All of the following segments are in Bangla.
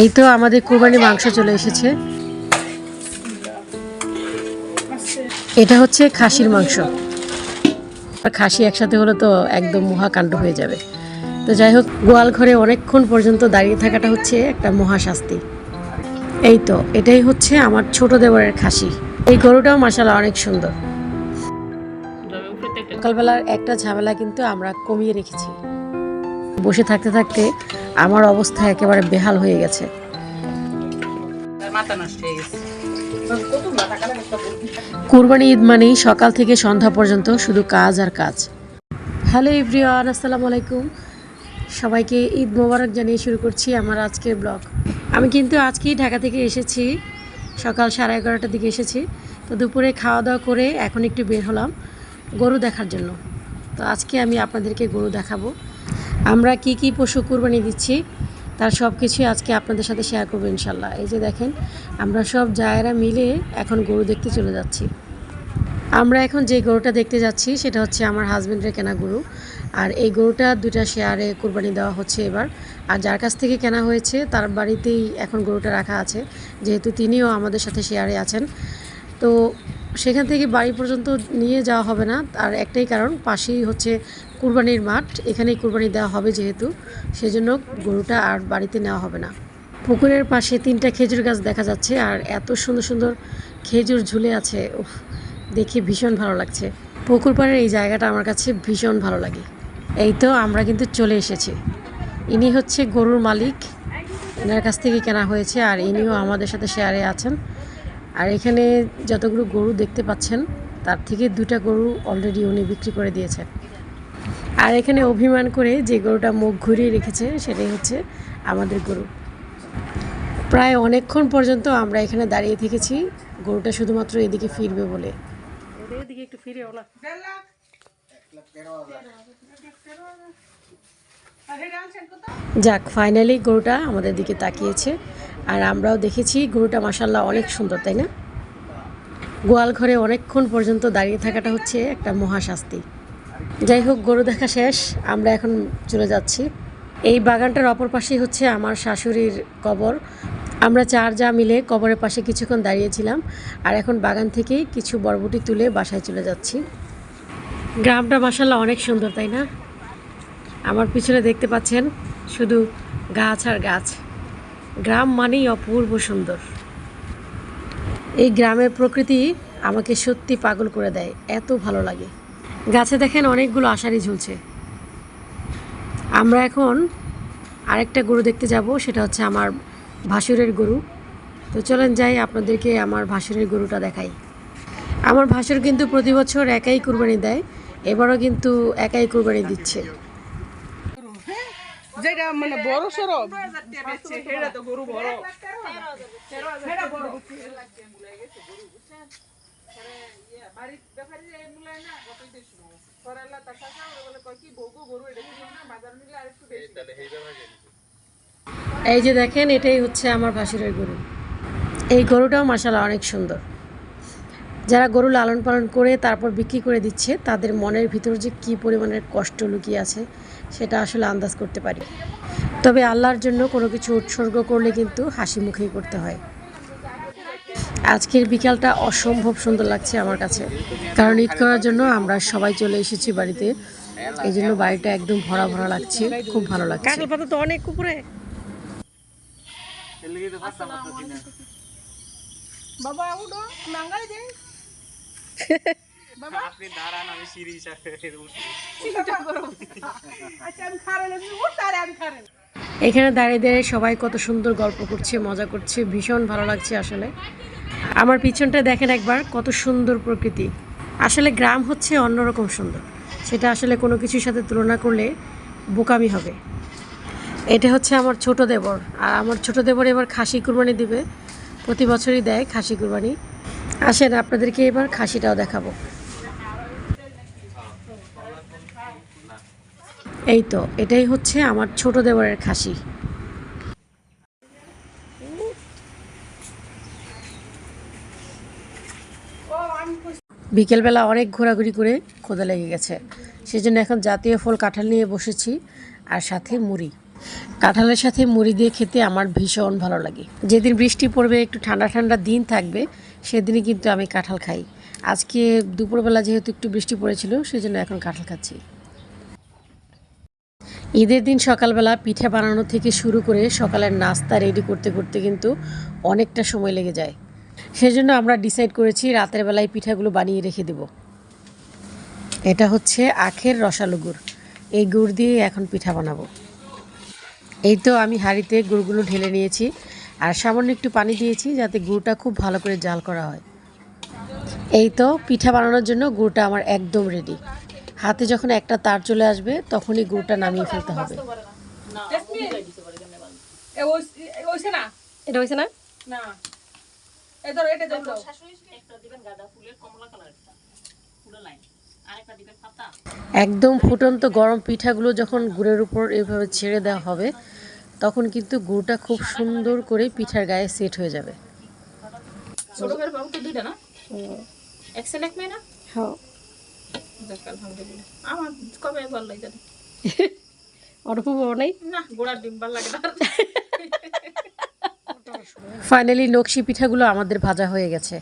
এই তো আমাদের কোরবানি মাংস চলে এসেছে। এটা হচ্ছে খাসির মাংস। আর খাসি একসাথে হলে তো একদম মহাকাণ্ড হয়ে যাবে। তো যাই হোক, গোয়াল ঘরে অনেকক্ষণ পর্যন্ত দাঁড়িয়ে থাকাটা হচ্ছে একটা মহাশাস্তি। এই তো, এটাই হচ্ছে আমার ছোট দেবরের খাসি। এই গরুটাও মাসালা অনেক সুন্দর। সকালবেলার একটা ঝামেলা কিন্তু আমরা কমিয়ে রেখেছি। বসে থাকতে থাকতে আমার অবস্থা একেবারে বেহাল হয়ে গেছে। কুরবানি ঈদ মানেই সকাল থেকে সন্ধ্যা পর্যন্ত শুধু কাজ আর কাজ। হ্যালো ইভরিওয়ান আসসালামু আলাইকুম। সবাইকে ঈদ মোবারক জানিয়ে শুরু করছি আমার আজকের ব্লগ। আমি কিন্তু আজকেই ঢাকা থেকে এসেছি সকাল সাড়ে এগারোটার দিকে এসেছি। তো দুপুরে খাওয়া দাওয়া করে এখন একটু বের হলাম গরু দেখার জন্য। তো আজকে আমি আপনাদেরকে গরু দেখাবো। আমরা কি কি পশু কুরবানি দিচ্ছি, তার সব কিছুই আজকে আপনাদের সাথে শেয়ার করব ইনশাল্লাহ এই যে দেখেন, আমরা সব জায়গা মিলে এখন গরু দেখতে চলে যাচ্ছি। আমরা এখন যে গরুটা দেখতে যাচ্ছি, সেটা হচ্ছে আমার হাজব্যান্ডের কেনা গরু। আর এই গরুটা দুটা শেয়ারে কোরবানি দেওয়া হচ্ছে এবার। আর যার কাছ থেকে কেনা হয়েছে, তার বাড়িতেই এখন গরুটা রাখা আছে। যেহেতু তিনিও আমাদের সাথে শেয়ারে আছেন। তো সেখান থেকে বাড়ি পর্যন্ত নিয়ে যাওয়া হবে না। আর একটাই কারণ, পাশেই হচ্ছে কুরবানির মাঠ। এখানেই কুরবানি দেওয়া হবে যেহেতু, সেজন্য গরুটা আর বাড়িতে নেওয়া হবে না। পুকুরের পাশে তিনটা খেজুর গাছ দেখা যাচ্ছে, আর এত সুন্দর সুন্দর খেজুর ঝুলে আছে। উফ, দেখে ভীষণ ভালো লাগছে। পুকুর পাড়ের এই জায়গাটা আমার কাছে ভীষণ ভালো লাগে। এই তো আমরা কিন্তু চলে এসেছি। ইনি হচ্ছে গরুর মালিক। এনার কাছ থেকে কেনা হয়েছে, আর ইনিও আমাদের সাথে শেয়ারে আছেন। আর এখানে যতগুলো গরু দেখতে পাচ্ছেন তার থেকে দুটা গরু অলরেডি উনি বিক্রি করে দিয়েছেন। আর এখানে অভিমান করে যে গরুটা মুখ ঘুরিয়ে রেখেছে সেটাই হচ্ছে আমাদের গরু। প্রায় অনেকক্ষণ পর্যন্ত আমরা এখানে দাঁড়িয়ে থেকেছি গরুটা শুধুমাত্র এদিকে ফিরবে বলে। এদিকে একটু ফিরে ওলা যাক ফাইনালি গরুটা আমাদের দিকে তাকিয়েছে। আর আমরাও দেখেছি গরুটা মাসাল্লাহ অনেক সুন্দর, তাই না? গোয়াল ঘরে অনেকক্ষণ পর্যন্ত দাঁড়িয়ে থাকাটা হচ্ছে একটা মহাশাস্তি। যাই হোক, গরু দেখা শেষ। আমরা এখন চলে যাচ্ছি। এই বাগানটার অপর পাশেই হচ্ছে আমার শাশুড়ির কবর। আমরা চার যা মিলে কবরের পাশে কিছুক্ষণ দাঁড়িয়েছিলাম। আর এখন বাগান থেকেই কিছু বরবটি তুলে বাসায় চলে যাচ্ছি। গ্রামটা মাসাল্লাহ অনেক সুন্দর, তাই না? আমার পিছনে দেখতে পাচ্ছেন শুধু গাছ আর গাছ। গ্রাম মানেই অপূর্ব সুন্দর। এই গ্রামের প্রকৃতি আমাকে সত্যি পাগল করে দেয়, এত ভালো লাগে। গাছে দেখেন অনেকগুলো আষাঢ়ি ঝুলছে। আমরা এখন আরেকটা গরু দেখতে যাব, সেটা হচ্ছে আমার ভাসুরের গরু। তো চলেন যাই, আপনাদেরকে আমার ভাসুরের গরুটা দেখাই। আমার ভাসুর কিন্তু প্রতি বছর একাই কুরবানি দেয়, এবারও কিন্তু একাই কুরবানি দিচ্ছে। যেটা মানে বড় সড়ো। এই যে দেখেন, এটাই হচ্ছে আমার ভাসুরের গরু। এই গরুটাও মাসালা অনেক সুন্দর। যারা গরু লালন পালন করে তারপর বিক্রি করে দিচ্ছে তাদের মনের ভিতর যে কী পরিমাণের কষ্ট লুকিয়ে আছে সেটা আসলে আন্দাজ করতে পারি। তবে আল্লাহর জন্য কোনো কিছু উৎসর্গ করলে কিন্তু হাসি মুখেই করতে হয়। আজকের বিকালটা অসম্ভব সুন্দর লাগছে আমার কাছে। কারণ ঈদ করার জন্য আমরা সবাই চলে এসেছি বাড়িতে। এই জন্য বাড়িটা একদম ভরা ভরা লাগছে খুব ভালো লাগছে। কাঁঠাল পাতা তো অনেক উপরে। বাবা আপনি দাঁড়ান আমি সিঁড়ি আচ্ছা আমি আমি এখানে দাঁড়িয়ে দাঁড়িয়ে সবাই কত সুন্দর গল্প করছে মজা করছে ভীষণ ভালো লাগছে আসলে। আমার পিছনটা দেখেন একবার কত সুন্দর প্রকৃতি। আসলে গ্রাম হচ্ছে অন্যরকম সুন্দর। সেটা আসলে কোনো কিছুর সাথে তুলনা করলে বোকামি হবে। এটা হচ্ছে আমার ছোট দেবর। আর আমার ছোট দেবর এবার খাসি কুরবানি দিবে। প্রতি বছরই দেয় খাসি কুরবানি। আসেন, আপনাদেরকে এবার খাসিটাও দেখাবো। এই তো, এটাই হচ্ছে আমার ছোট দেবরের খাসি। বিকেলবেলা অনেক ঘোরাঘুরি করে খোদা লেগে গেছে। সেজন্য এখন জাতীয় ফল কাঁঠাল নিয়ে বসেছি, আর সাথে মুড়ি। কাঁঠালের সাথে মুড়ি দিয়ে খেতে আমার ভীষণ ভালো লাগে। যেদিন বৃষ্টি পড়বে, একটু ঠান্ডা ঠান্ডা দিন থাকবে, সেদিনই কিন্তু আমি কাঁঠাল খাই। আজকে দুপুরবেলা যেহেতু একটু বৃষ্টি পড়েছিল, সেজন্য এখন কাঁঠাল খাচ্ছি। ঈদের দিন সকালবেলা পিঠা বানানো থেকে শুরু করে সকালের নাস্তা রেডি করতে করতে কিন্তু অনেকটা সময় লেগে যায়। সেজন্য আমরা ডিসাইড করেছি রাতের বেলায় পিঠাগুলো বানিয়ে রেখে দেব। এটা হচ্ছে আখের রসালো গুড়। এই গুড় দিয়ে এখন পিঠা বানাবো। এই তো আমি হাঁড়িতে গুড়গুলো ঢেলে নিয়েছি আর সামান্য একটু পানি দিয়েছি যাতে গুড়টা খুব ভালো করে জাল করা হয়। এই তো পিঠা বানানোর জন্য গুড়টা আমার একদম রেডি হাতে যখন একটা তার চলে আসবে তখনই গুড়টা নামিয়ে ফেলতে হবে। না? এটা হয়েছে না? না। এ ধরো এটা দেন দাও। একদম ফুটন্ত গরম পিঠাগুলো যখন গুড়ের উপর এভাবে ছেড়ে দেওয়া হবে তখন কিন্তু গুড়টা খুব সুন্দর করে পিঠার গায়ে সেট হয়ে যাবে। ছোট করে বাবু তো দুইটা না? এক্সেল এক মেয়ে না? হ্যাঁ। যাক আলহামদুলিল্লাহ আমার কবে ভালো লাগে জানি। অনুভব নাই? না গোড়ার ডিম ভালো লাগে না। ফাইনালি নকশি পিঠাগুলো আমাদের ভাজা হয়ে গেছে।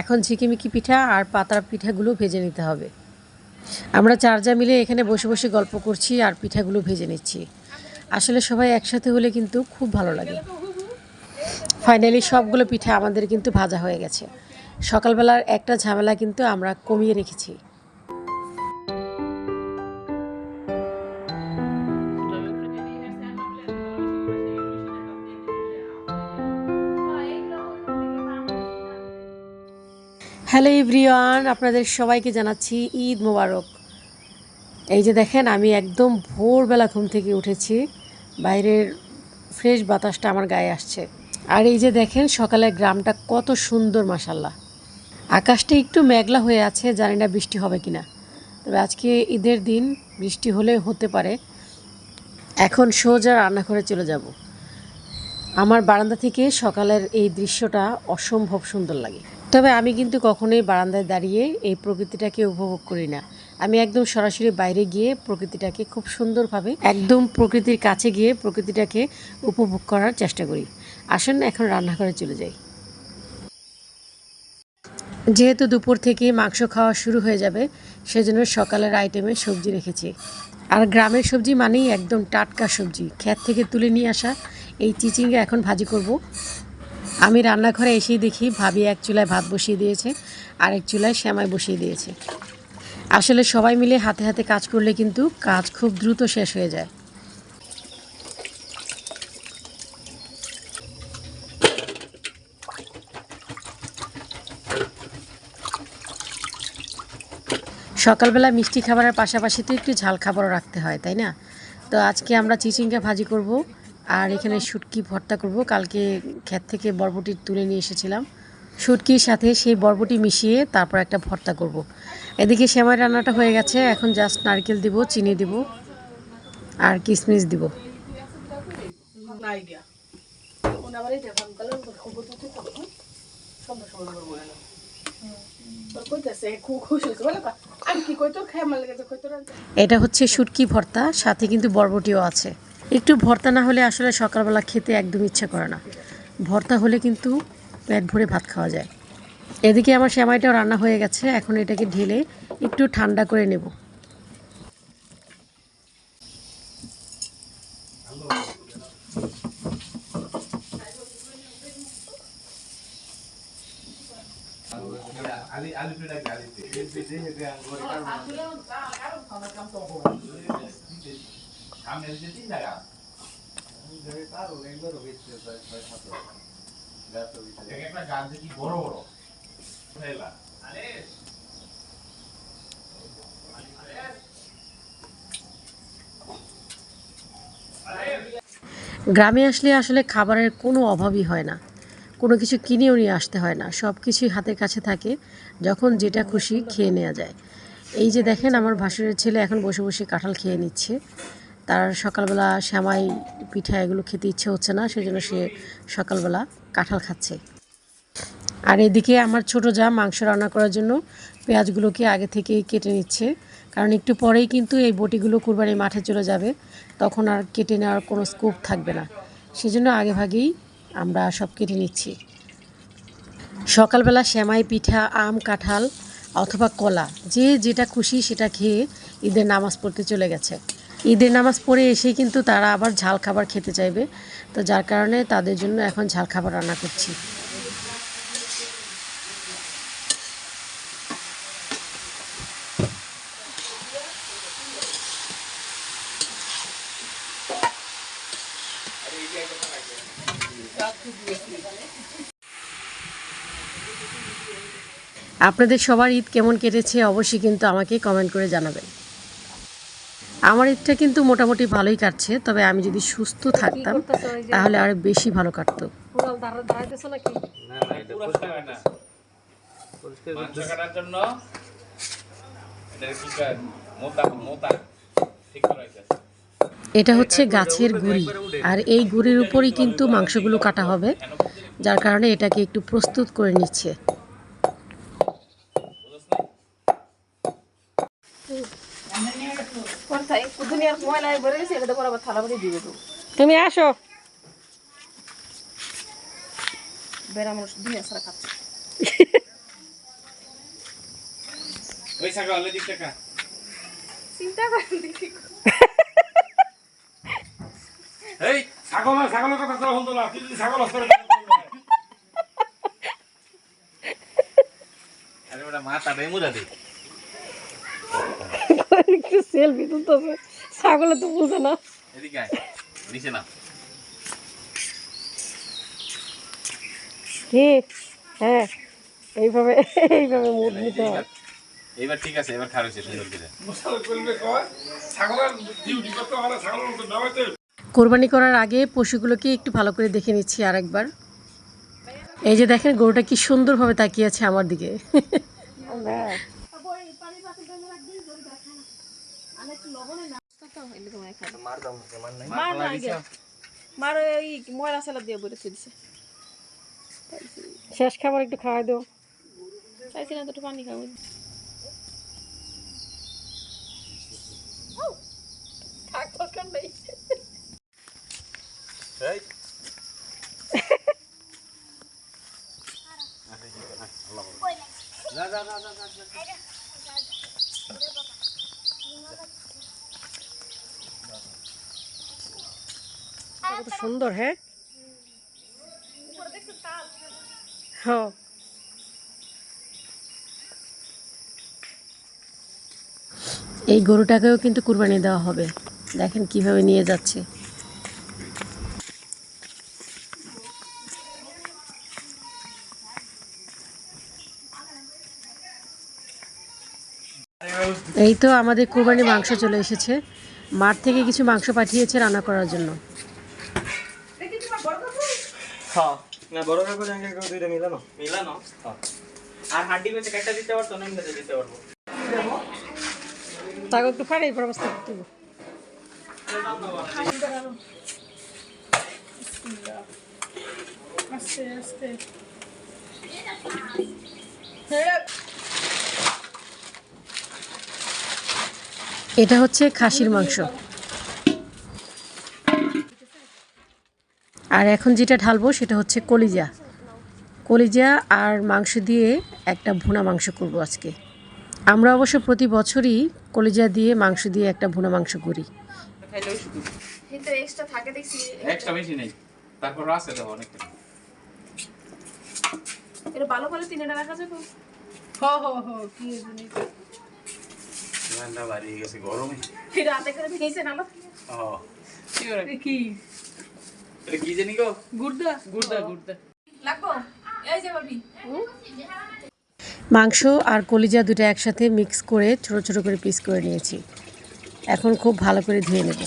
এখন ঝিকিমিকি পিঠা আর পাতার পিঠাগুলো ভেজে নিতে হবে। আমরা চারজা মিলে এখানে বসে বসে গল্প করছি আর পিঠাগুলো ভেজে নিচ্ছি। আসলে সবাই একসাথে হলে কিন্তু খুব ভালো লাগে। ফাইনালি সবগুলো পিঠা আমাদের কিন্তু ভাজা হয়ে গেছে। সকালবেলার একটা ঝামেলা কিন্তু আমরা কমিয়ে রেখেছি। হ্যালো এভরিওয়ান, আপনাদের সবাইকে জানাচ্ছি ঈদ মোবারক। এই যে দেখেন, আমি একদম ভোরবেলা ঘুম থেকে উঠেছি, বাইরের ফ্রেশ বাতাসটা আমার গায়ে আসছে। আর এই যে দেখেন সকালে গ্রামটা কত সুন্দর মাসাল্লাহ আকাশটা একটু মেঘলা হয়ে আছে, জানি না বৃষ্টি হবে কি না তবে আজকে ঈদের দিন বৃষ্টি হলে হতে পারে। এখন সোজা রান্নাঘরে চলে যাব। আমার বারান্দা থেকে সকালের এই দৃশ্যটা অসম্ভব সুন্দর লাগে। তবে আমি কিন্তু কখনোই বারান্দায় দাঁড়িয়ে এই প্রকৃতিটাকে উপভোগ করি না। আমি একদম সরাসরি বাইরে গিয়ে প্রকৃতিটাকে খুব সুন্দরভাবে, একদম প্রকৃতির কাছে গিয়ে প্রকৃতিটাকে উপভোগ করার চেষ্টা করি। আসেন এখন রান্নাঘরে চলে যাই। যেহেতু দুপুর থেকে মাংস খাওয়া শুরু হয়ে যাবে, সেজন্য সকালের আইটেমে সবজি রেখেছি। আর গ্রামের সবজি মানেই একদম টাটকা সবজি। ক্ষেত থেকে তুলে নিয়ে আসা এই চিচিঙ্গা এখন ভাজি করব। আমি রান্নাঘরে এসেই দেখি ভাবি এক চুলায় ভাত বসিয়ে দিয়েছে আর এক চুলায় শ্যামাই বসিয়ে দিয়েছে। আসলে সবাই মিলে হাতে হাতে কাজ করলে কিন্তু কাজ খুব দ্রুত শেষ হয়ে যায়। সকালবেলা মিষ্টি খাবারের পাশাপাশি তো একটু ঝাল খাবারও রাখতে হয়, তাই না? তো আজকে আমরা চিচিঙ্গা ভাজি করব। আর এখানে শুটকি ভর্তা করব। কালকে ক্ষেত থেকে বরবটি তুলে নিয়ে এসেছিলাম। শুটকির সাথে সেই বরবটি মিশিয়ে তারপর একটা ভর্তা করব। এদিকে সেমাই রান্নাটা হয়ে গেছে। এখন জাস্ট নারকেল দিব, চিনি দিব, আর কিশমিশ দিব। এটা হচ্ছে শুটকি ভর্তা, সাথে কিন্তু বরবটিও আছে। একটু ভর্তা না হলে আসলে সকালবেলা খেতে একদম ইচ্ছা করে না। ভর্তা হলে কিন্তু পেট ভরে ভাত খাওয়া যায়। এদিকে আমার সেমাইটাও রান্না হয়ে গেছে, এখন এটাকে ঢেলে একটু ঠান্ডা করে নেব। গ্রামে আসলে আসলে খাবারের কোনো অভাবই হয় না। কোনো কিছু কিনেও নিয়ে আসতে হয় না। সব কিছুই হাতের কাছে থাকে। যখন যেটা খুশি খেয়ে নেওয়া যায়। এই যে দেখেন, আমার ভাসুরের ছেলে এখন বসে বসে কাঁঠাল খেয়ে নিচ্ছে। তার সকালবেলা শ্যামাই পিঠা এগুলো খেতে ইচ্ছে হচ্ছে না, সেজন্য সে সকালবেলা কাঁঠাল খাচ্ছে। আর এদিকে আমার ছোট যা মাংস রান্না করার জন্য পেঁয়াজগুলোকে আগে থেকেই কেটে নিচ্ছে। কারণ একটু পরেই কিন্তু এই বটিগুলো কুরবানির মাঠে চলে যাবে, তখন আর কেটে নেওয়ার কোনো স্কোপ থাকবে না। সেজন্য আগেভাগেই আমরা সব কেটে নিচ্ছি। সকালবেলা শ্যামাই পিঠা, আম, কাঁঠাল অথবা কলা, যে যেটা খুশি সেটা খেয়ে ঈদের নামাজ পড়তে চলে গেছে। ঈদের নামাজ পড়ে এসেই কিন্তু তারা আবার ঝাল খাবার খেতে চাইবে। তো যার কারণে তাদের জন্য এখন ঝাল খাবার রান্না করছি। আপনাদের সবার ঈদ কেমন কেটেছে অবশ্যই কিন্তু আমাকে কমেন্ট করে জানাবেন। আমার ঈদটা কিন্তু মোটামুটি ভালোই কাটছে তবে আমি যদি সুস্থ থাকতাম তাহলে আরও বেশি ভালো কাটতো। এটা এটা এটা হচ্ছে গাছের গুড়ি আর এই গুড়ির উপরই কিন্তু মাংসগুলো কাটা হবে যার কারণে এটাকে একটু প্রস্তুত করে নিচ্ছে। কোথায় দুনিয়ার ময়লায় ভরে গেছে এটা বরাবর থালা ভরে দিবে। তো তুমি আসো। বেড়া মানুষ দুনিয়া সারা খাচ্ছে। ওই সাকা হলে দিক টাকা চিন্তা করেন দেখি এই ছাগল না ছাগলের কথা তোরা শুনতো না তুই যদি ছাগল আসতে আরে ওটা মাথা বেমুরা দে। একটু সেলফি তুলতেছে ছাগলে তো বুঝে না। এদিকে নিচে না কি হ্যাঁ এইভাবে এইভাবে মুড নিতে হয়। এবার ঠিক আছে এবার খারাপ সুন্দর করে। কোরবানি করার আগে পশুগুলোকে একটু ভালো করে দেখে নিচ্ছি আরেকবার। এই যে দেখেন গরুটা কি সুন্দরভাবে তাকিয়ে আছে আমার দিকে। শেষ খাবার একটু খাওয়াই দেও। চাইছি না একটু পানি খাব। থাক দরকার নেই এই যা যা যা যা যা কত সুন্দর হ্যাঁ? হ্যাঁ। এই গরুটাকেও কিন্তু কুরবানি দেওয়া হবে। দেখেন কীভাবে নিয়ে যাচ্ছে। এই তো আমাদের কুরবানি মাংস চলে এসেছে। মাঠ থেকে কিছু মাংস পাঠিয়েছে রান্না করার জন্য। হ্যাঁ না বড় কাকু জাঙ্গের কাকু দুইটা মিলানো। মিলানো? হ্যাঁ আর হাড্ডি বেঁচে কাটটা দিতে পারতো না এমনিতে দিতে পারব। তাকে একটু ফাড়াই ব্যবস্থা করতে হবে। আস্তে আস্তে। এটা হচ্ছে খাসির মাংস। আর এখন যেটা ঢালবো সেটা হচ্ছে কলিজা। কলিজা আর মাংস দিয়ে একটা ভুনা মাংস করব আজকে। আমরা অবশ্য প্রতি বছরই কলিজা দিয়ে মাংস দিয়ে একটা ভুনা মাংস করি। কি জানি ঠান্ডা বাড়ি গেছে গরমে এটা হাতে করে ভেঙেছে না ও কি এটা কি জানি গো? গুড়দা গুড়দা গুড়দা লাগবো? এই যে ভাবি। মাংস আর কলিজা দুটো একসাথে মিক্স করে ছোট ছোট করে পিস করে নিয়েছি। এখন খুব ভালো করে ধুয়ে নেব।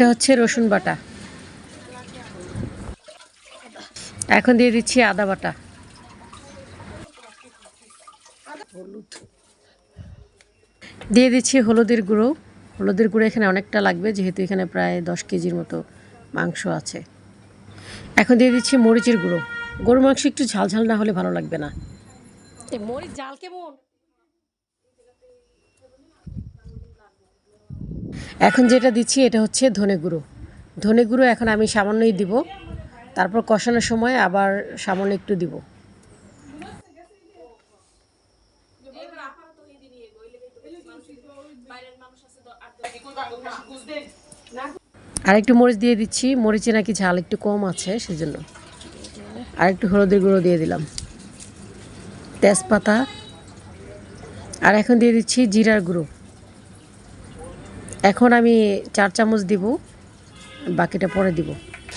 এটা হচ্ছে রসুন বাটা। এখন দিয়ে দিচ্ছি আদা বাটা। দিয়ে দিচ্ছি হলুদের গুঁড়ো। হলুদের গুঁড়ো এখানে অনেকটা লাগবে, যেহেতু এখানে প্রায় দশ কেজির মতো মাংস আছে। এখন দিয়ে দিচ্ছি মরিচের গুঁড়ো। গরু মাংস একটু ঝাল ঝাল না হলে ভালো লাগবে না। মরিচ ঝাল কেমন? এখন যেটা দিচ্ছি, এটা হচ্ছে ধনে গুঁড়ো। ধনে গুঁড়ো এখন আমি সামান্যই দিব। তারপর কষানোর সময় আবার সামান্য একটু দিব। আর একটু মরিচ দিয়ে দিচ্ছি। মরিচে নাকি ঝাল একটু কম আছে, সেজন্য। আর একটু হলুদের গুঁড়ো দিয়ে দিলাম। তেজপাতা। আর এখন দিয়ে দিচ্ছি জিরার গুঁড়ো। এখন আমি চার চামচ দিব বাকিটা পরে দিব।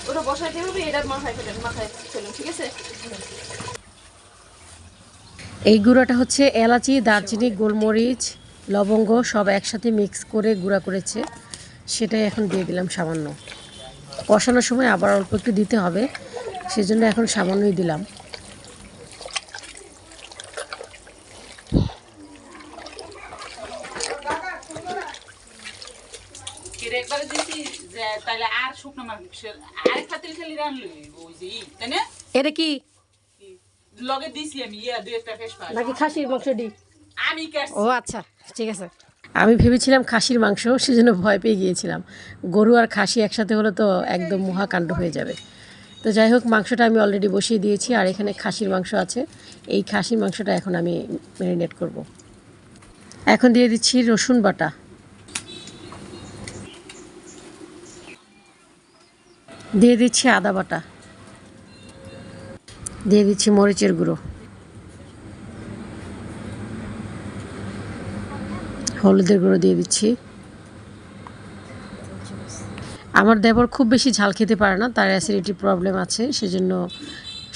ওটা বসাইতে হবে এটা মাথায় ফেলেন মাথায় ফেলেন ঠিক আছে? এই গুঁড়োটা হচ্ছে এলাচি দারচিনি গোলমরিচ লবঙ্গ সব একসাথে মিক্স করে গুঁড়া করেছে। সেটাই এখন দিয়ে দিলাম সামান্য। কষানোর সময় আবার অল্প একটু দিতে হবে সেজন্য এখন সামান্যই দিলাম কিরে একবারে দিছি যে তাহলে আর শুকনো মাংসের খালি রানলি ওই যে তাই না? এটা কি? লগে দিছি আমি ইয়া দুই একটা ফেস পাস। নাকি খাসির মাংস ডি আমি ও আচ্ছা ঠিক আছে। আমি ভেবেছিলাম খাসির মাংস সেজন্য ভয় পেয়ে গিয়েছিলাম। গরু আর খাসি একসাথে হলে তো একদম মহাকাণ্ড হয়ে যাবে। তো যাই হোক মাংসটা আমি অলরেডি বসিয়ে দিয়েছি আর এখানে খাসির মাংস আছে। এই খাসির মাংসটা এখন আমি ম্যারিনেট করব। এখন দিয়ে দিচ্ছি রসুন বাটা। দিয়ে দিচ্ছি আদা বাটা। দিয়ে দিচ্ছি মরিচের গুঁড়ো। হলুদের গুঁড়ো দিয়ে দিচ্ছি। আমার দেবর খুব বেশি ঝাল খেতে পারে না, তার অ্যাসিডিটির প্রবলেম আছে, সেজন্য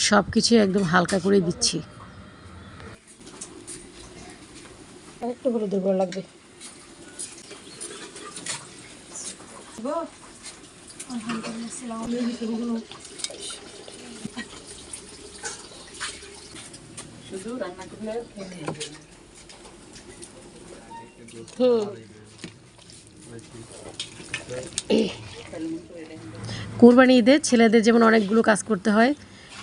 সব কিছু একদম হালকা করে দিচ্ছি। একটু হলুদের গুঁড়ো লাগবে। কুরবানি ঈদে ছেলেদের যেমন অনেকগুলো কাজ করতে হয়,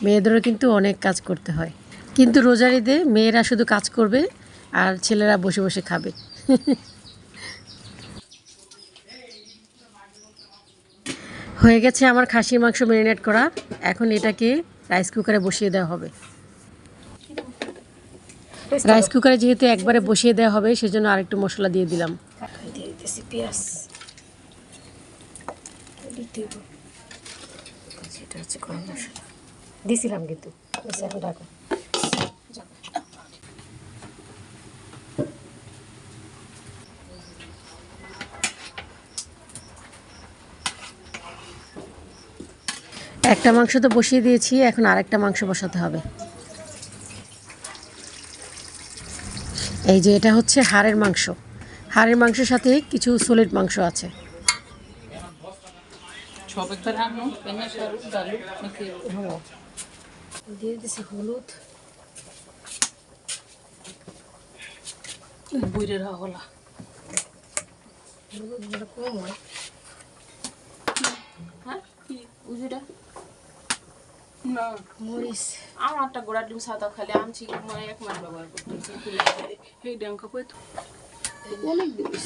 মেয়েদেরও কিন্তু অনেক কাজ করতে হয়। কিন্তু রোজার ঈদে মেয়েরা শুধু কাজ করবে আর ছেলেরা বসে বসে খাবে। হয়ে গেছে আমার খাসির মাংস ম্যারিনেট করা। এখন এটাকে রাইস কুকারে বসিয়ে দেওয়া হবে। রাইস কুকারে যেহেতু একবারে বসিয়ে দেওয়া হবে, সেজন্য আরেকটু মশলা দিয়ে দিলাম। দিছিলাম কিন্তু এখন একটা মাংস তো বসিয়ে দিয়েছি এখন আরেকটা মাংস বসাতে হবে। এই যে এটা হচ্ছে হাড়ের মাংস। হাড়ের মাংসের সাথে কিছু সলিড মাংস আছে। দিয়ে দিছি হলুদ। বুইরে হলা। হলুদ কম হয়। হ্যাঁ কি না। মরিচ আমারটা গোড়া ডিম সাদা খালি আনছি মানে এক মাস ব্যবহার করতেছি এই ড্যাঙ্ক কই অনেক দিস।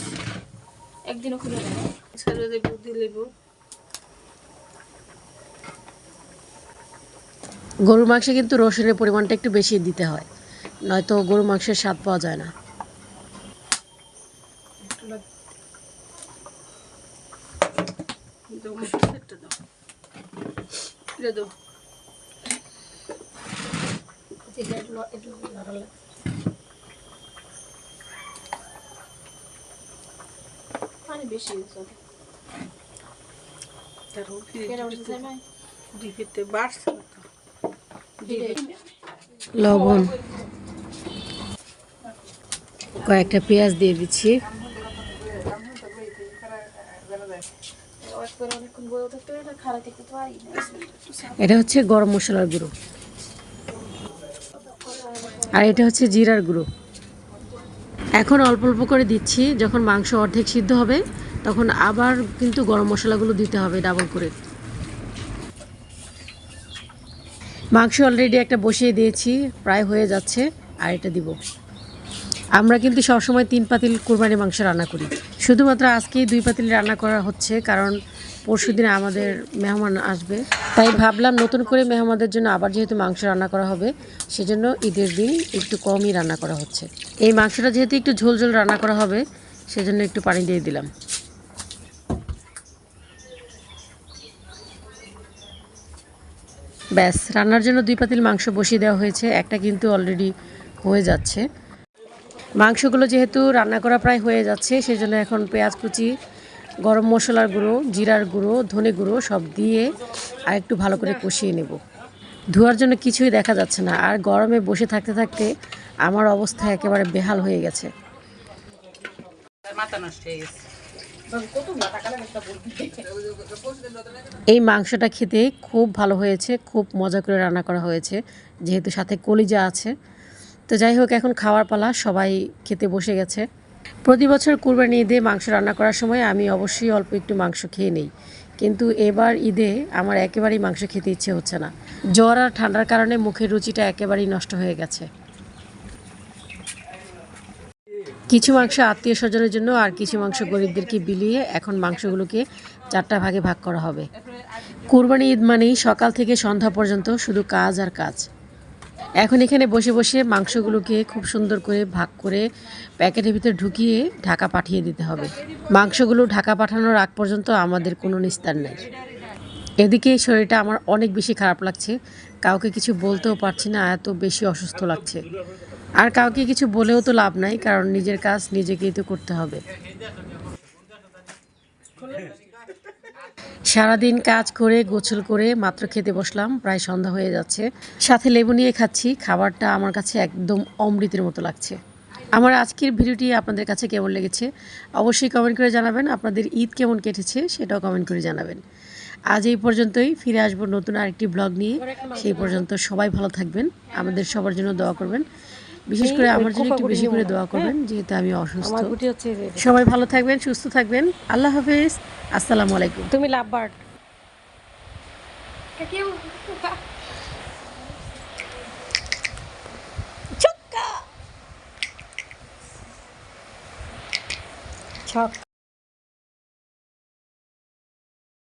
একদিনও খুলে নেই ছেড়ে দেবো দিলে গরুর মাংসে কিন্তু রসুনের পরিমাণটা একটু বেশি দিতে হয় নয়তো গরুর মাংসের স্বাদ পাওয়া যায় না। দাও সেটটা দাও এটা দাও পানি বেশি লবণ। কয়েকটা পেঁয়াজ দিয়ে দিচ্ছি। এটা হচ্ছে গরম মশলার গুঁড়ো। আর এটা হচ্ছে জিরার গুঁড়ো। এখন অল্প অল্প করে দিচ্ছি, যখন মাংস অর্ধেক সিদ্ধ হবে, তখন আবার কিন্তু গরম মশলাগুলো দিতে হবে ডাবল করে। মাংস অলরেডি একটা বসিয়ে দিয়েছি, প্রায় হয়ে যাচ্ছে, আর এটা দিব। আমরা কিন্তু সবসময় তিন পাতিল কোরবানি মাংস রান্না করি। শুধুমাত্র আজকেই দুই পাতিল রান্না করা হচ্ছে, কারণ পরশু দিন আমাদের মেহমান আসবে। তাই ভাবলাম নতুন করে মেহমানদের জন্য আবার যেহেতু মাংস রান্না করা হবে, সেজন্য ঈদের দিন একটু কমই রান্না করা হচ্ছে। এই মাংসটা যেহেতু একটু ঝোল ঝোল রান্না করা হবে, সেজন্য একটু পানি দিয়ে দিলাম। ব্যাস, রান্নার জন্য দুই পাতিল মাংস বসিয়ে দেওয়া হয়েছে, একটা কিন্তু অলরেডি হয়ে যাচ্ছে। মাংসগুলো যেহেতু রান্না করা প্রায় হয়ে যাচ্ছে সেই জন্য এখন পেঁয়াজ কুচি গরম মশলার গুঁড়ো জিরার গুঁড়ো ধনে গুঁড়ো সব দিয়ে আর একটু ভালো করে কষিয়ে নেব। ধোয়ার জন্য কিছুই দেখা যাচ্ছে না। আর গরমে বসে থাকতে থাকতে আমার অবস্থা একেবারে বেহাল হয়ে গেছে। এই মাংসটা খেতে খুব ভালো হয়েছে খুব মজা করে রান্না করা হয়েছে যেহেতু সাথে কলিজা আছে। তো যাই হোক এখন খাওয়ার পালা সবাই খেতে বসে গেছে। প্রতি বছর কুরবানি ঈদে মাংস রান্না করার সময় আমি অবশ্যই অল্প একটু মাংস খেয়ে নিই। কিন্তু এবার ঈদে আমার একেবারেই মাংস খেতে ইচ্ছে হচ্ছে না। জ্বর আর ঠান্ডার কারণে মুখের রুচিটা একেবারেই নষ্ট হয়ে গেছে। কিছু মাংস আত্মীয় স্বজনের জন্য আর কিছু মাংস গরিবদেরকে বিলিয়ে এখন মাংসগুলোকে চারটা ভাগে ভাগ করা হবে। কুরবানি ঈদ মানেই সকাল থেকে সন্ধ্যা পর্যন্ত শুধু কাজ আর কাজ। এখন এখানে বসে বসে মাংসগুলোকে খুব সুন্দর করে ভাগ করে প্যাকেটের ভিতরে ঢুকিয়ে ঢাকা পাঠিয়ে দিতে হবে। মাংসগুলো ঢাকা পাঠানোর আগ পর্যন্ত আমাদের কোনো নিস্তার নেই। এদিকে শরীরটা আমার অনেক বেশি খারাপ লাগছে। কাউকে কিছু বলতেও পারছি না, এত বেশি অসুস্থ লাগছে। আর কাউকে কিছু বলেও তো লাভ নাই, কারণ নিজের কাজ নিজেকেই তো করতে হবে। সারাদিন কাজ করে, গোছল করে মাত্র খেতে বসলাম, প্রায় সন্ধ্যা হয়ে যাচ্ছে। সাথে লেবু নিয়ে খাচ্ছি, খাবারটা আমার কাছে একদম অমৃতের মতো লাগছে। আমার আজকের ভিডিওটি আপনাদের কাছে কেমন লেগেছে? অবশ্যই কমেন্ট করে জানাবেন, আপনাদের ঈদ কেমন কেটেছে সেটাও কমেন্ট করে জানাবেন। আজ এই পর্যন্তই, ফিরে আসব নতুন আরেকটি ব্লগ নিয়ে। সেই পর্যন্ত সবাই ভালো থাকবেন, আমাদের সবার জন্য দোয়া করবেন। বিশেষ করে আমার জন্য একটু বেশি করে দোয়া করবেন যেহেতু আমি অসুস্থ। সবাই ভালো থাকবেন সুস্থ থাকবেন। আল্লাহ হাফেজ। আসসালামু আলাইকুম। তুমি লাভ বার্ড ছক